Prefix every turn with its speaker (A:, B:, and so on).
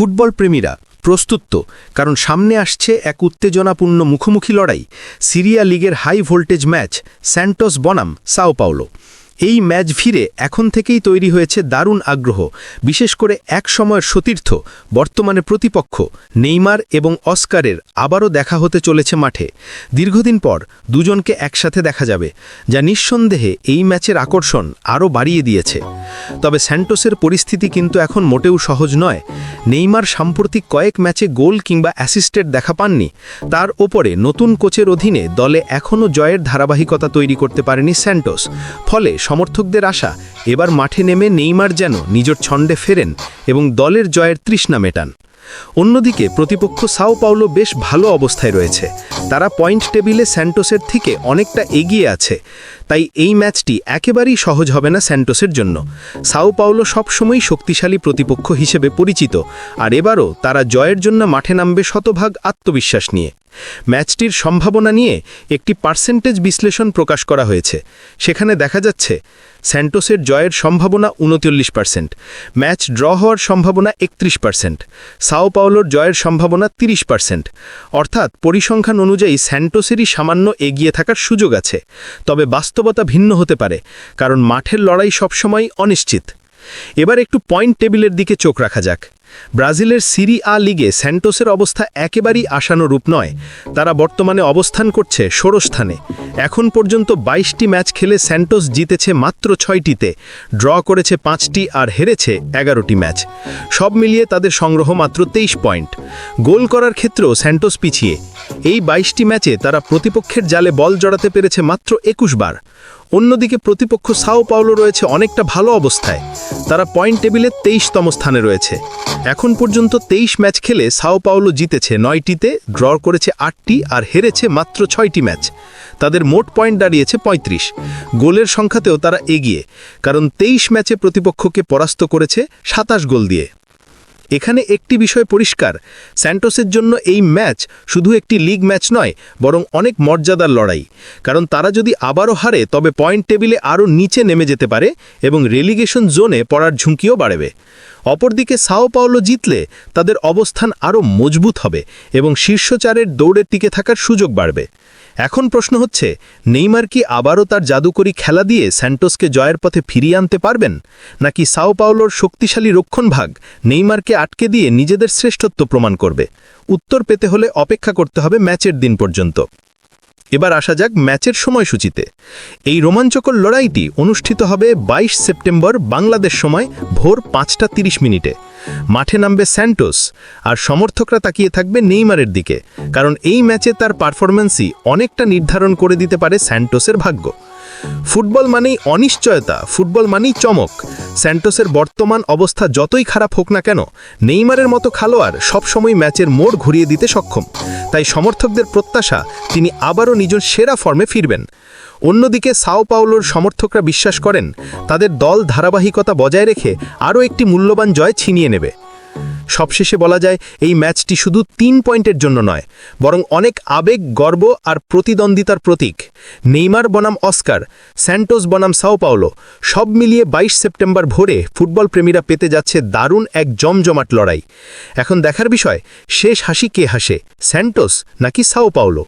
A: Football প্রেমীরা প্রস্তুত তো, কারণ সামনে আসছে এক উত্তেজনাপূর্ণ মুখোমুখি লড়াই সিরিয়া লিগের হাই ভোল্টেজ ম্যাচ স্যান্টোস বনাম সাও পাওলো। এই ম্যাচ ভিড়ে এখন থেকেই তৈরি হয়েছে দারুণ আগ্রহ, বিশেষ করে এক সময়ের সতীর্থ, বর্তমানে প্রতিপক্ষ, নেইমার এবং অস্কারের আবারও দেখা হতে চলেছে মাঠে। দীর্ঘদিন পর দুজনকে একসাথে দেখা যাবে, যা নিঃসন্দেহে এই ম্যাচের আকর্ষণ আরও বাড়িয়ে দিয়েছে। তবে স্যান্টোসের পরিস্থিতি কিন্তু এখন মোটেও সহজ নয়। নেইমার সাম্প্রতিক কয়েক ম্যাচে গোল কিংবা অ্যাসিস্টেড দেখা পাননি। তার ওপরে নতুন কোচের অধীনে দলে এখনও জয়ের ধারাবাহিকতা তৈরি করতে পারেনি স্যান্টোস, ফলে সমর্থকদের আশা, এবার মাঠে নেমে নেইমার যেন নিজের ছন্দে ফেরেন এবং দলের জয়ের তৃষ্ণা মেটান। অন্যদিকে প্রতিপক্ষ সাও পাওলো বেশ ভালো অবস্থায় রয়েছে। তারা পয়েন্ট টেবিলে স্যান্টোসের থেকে অনেকটা এগিয়ে আছে। তাই এই ম্যাচটি একেবারেই সহজ হবে না স্যান্টোসের জন্য। সাও পাওলো সবসময়ই শক্তিশালী প্রতিপক্ষ হিসেবে পরিচিত, আর এবারও তারা জয়ের জন্য মাঠে নামবে শতভাগ আত্মবিশ্বাস নিয়ে। ম্যাচটির সম্ভাবনা নিয়ে একটি পার্সেন্টেজ বিশ্লেষণ প্রকাশ করা হয়েছে। সেখানে দেখা যাচ্ছে, স্যান্টোসের জয়ের সম্ভাবনা উনচল্লিশ পার্সেন্ট, ম্যাচ ড্র হওয়ার সম্ভাবনা একত্রিশ পার্সেন্ট, সাও পাওলোর জয়ের সম্ভাবনা ৩০ পার্সেন্ট। অর্থাৎ পরিসংখ্যান অনুযায়ী স্যান্টোসেরই সামান্য এগিয়ে থাকার সুযোগ আছে। তবে বাস্তবতা ভিন্ন হতে পারে কারণ মাঠের লড়াই সবসময় অনিশ্চিত। এবার একটু পয়েন্ট টেবিলের দিকে চোখ রাখা যাক। ব্রাজিলের সিরি আ লিগে স্যান্টোসের অবস্থা একেবারেই আশানুরূপ নয়। তারা বর্তমানে অবস্থান করছে ষোড়স্থানে এখন পর্যন্ত ২২টি ম্যাচ খেলে স্যান্টোস জিতেছে মাত্র ছয়টিতে, ড্র করেছে পাঁচটি আর হেরেছে এগারোটি ম্যাচ। সব মিলিয়ে তাদের সংগ্রহ মাত্র তেইশ পয়েন্ট। গোল করার ক্ষেত্রেও স্যান্টোস পিছিয়ে। এই ২২টি ম্যাচে তারা প্রতিপক্ষের জালে বল জড়াতে পেরেছে মাত্র একুশ বার। অন্যদিকে প্রতিপক্ষ সাও পাওলো রয়েছে অনেকটা ভালো অবস্থায়। তারা পয়েন্ট টেবিলে তেইশতম স্থানে রয়েছে। এখন পর্যন্ত তেইশ ম্যাচ খেলে সাও পাওলো জিতেছে নয়টিতে ড্র করেছে আটটি আর হেরেছে মাত্র ছয়টি ম্যাচ। তাদের মোট পয়েন্ট দাঁড়িয়েছে ৩৫ গোলের সংখ্যাতেও তারা এগিয়ে, কারণ তেইশ ম্যাচে প্রতিপক্ষকে পরাস্ত করেছে সাতাশ গোল দিয়ে। এখানে একটি বিষয় পরিষ্কার, স্যান্টোসের জন্য এই ম্যাচ শুধু একটি লিগ ম্যাচ নয়, বরং অনেক মর্যাদার লড়াই। কারণ তারা যদি আবারও হারে, তবে পয়েন্ট টেবিলে আরও নিচে নেমে যেতে পারে এবং রেলিগেশন জোনে পড়ার ঝুঁকিও বাড়বে। অপরদিকে সাও পাওলো জিতলে তাদের অবস্থান আরও মজবুত হবে এবং শীর্ষচারের দৌড়ের টিকে থাকার সুযোগ বাড়বে। এখন প্রশ্ন হচ্ছে, নেইমার কি আবারও তার জাদুকরী খেলা দিয়ে স্যান্টোসকে জয়ের পথে ফিরিয়ে আনতে পারবেন? নাকি সাও পাওলোর শক্তিশালী রক্ষণভাগ নেইমারকে আটকে দিয়ে নিজেদের শ্রেষ্ঠত্ব প্রমাণ করবে? উত্তর পেতে হলে অপেক্ষা করতে হবে ম্যাচের দিন পর্যন্ত। এবার আসা যাক ম্যাচের সময়সূচিতে। এই রোমাঞ্চকর লড়াইটি অনুষ্ঠিত হবে ২২ সেপ্টেম্বর বাংলাদেশ সময় ভোর পাঁচটা তিরিশ মিনিটে। মাঠে নামবে স্যান্টোস, আর সমর্থকরা তাকিয়ে থাকবে নেইমারের দিকে, কারণ এই ম্যাচে তার পারফরম্যান্সই অনেকটা নির্ধারণ করে দিতে পারে স্যান্টোসের ভাগ্য। ফুটবল মানেই অনিশ্চয়তা, ফুটবল মানেই চমক। স্যান্টোসের বর্তমান অবস্থা যতই খারাপ হোক না কেন, নেইমারের মতো খেলোয়াড় সবসময় ম্যাচের মোড় ঘুরিয়ে দিতে সক্ষম। তাই সমর্থকদের প্রত্যাশা, তিনি আবারও নিজের সেরা ফর্মে ফিরবেন। অন্যদিকে সাও পাওলোর সমর্থকরা বিশ্বাস করেন, তাদের দল ধারাবাহিকতা বজায় রেখে আরও একটি মূল্যবান জয় ছিনিয়ে নেবে। সবশেষে বলা যায় এই ম্যাচটি শুধু তিন পয়েন্টের জন্য নয়, বরং অনেক আবেগ, গর্ব আর প্রতিদ্বন্দ্বিতার প্রতীক। নেইমার বনাম অস্কার, স্যান্টোস বনাম সাও পাওলো, সব মিলিয়ে ২২ সেপ্টেম্বর ভোরে ফুটবল প্রেমীরা পেতে যাচ্ছে দারুণ এক জমজমাট লড়াই। এখন দেখার বিষয়, শেষ হাসি কে হাসে, স্যান্টোস নাকি সাও পাওলো?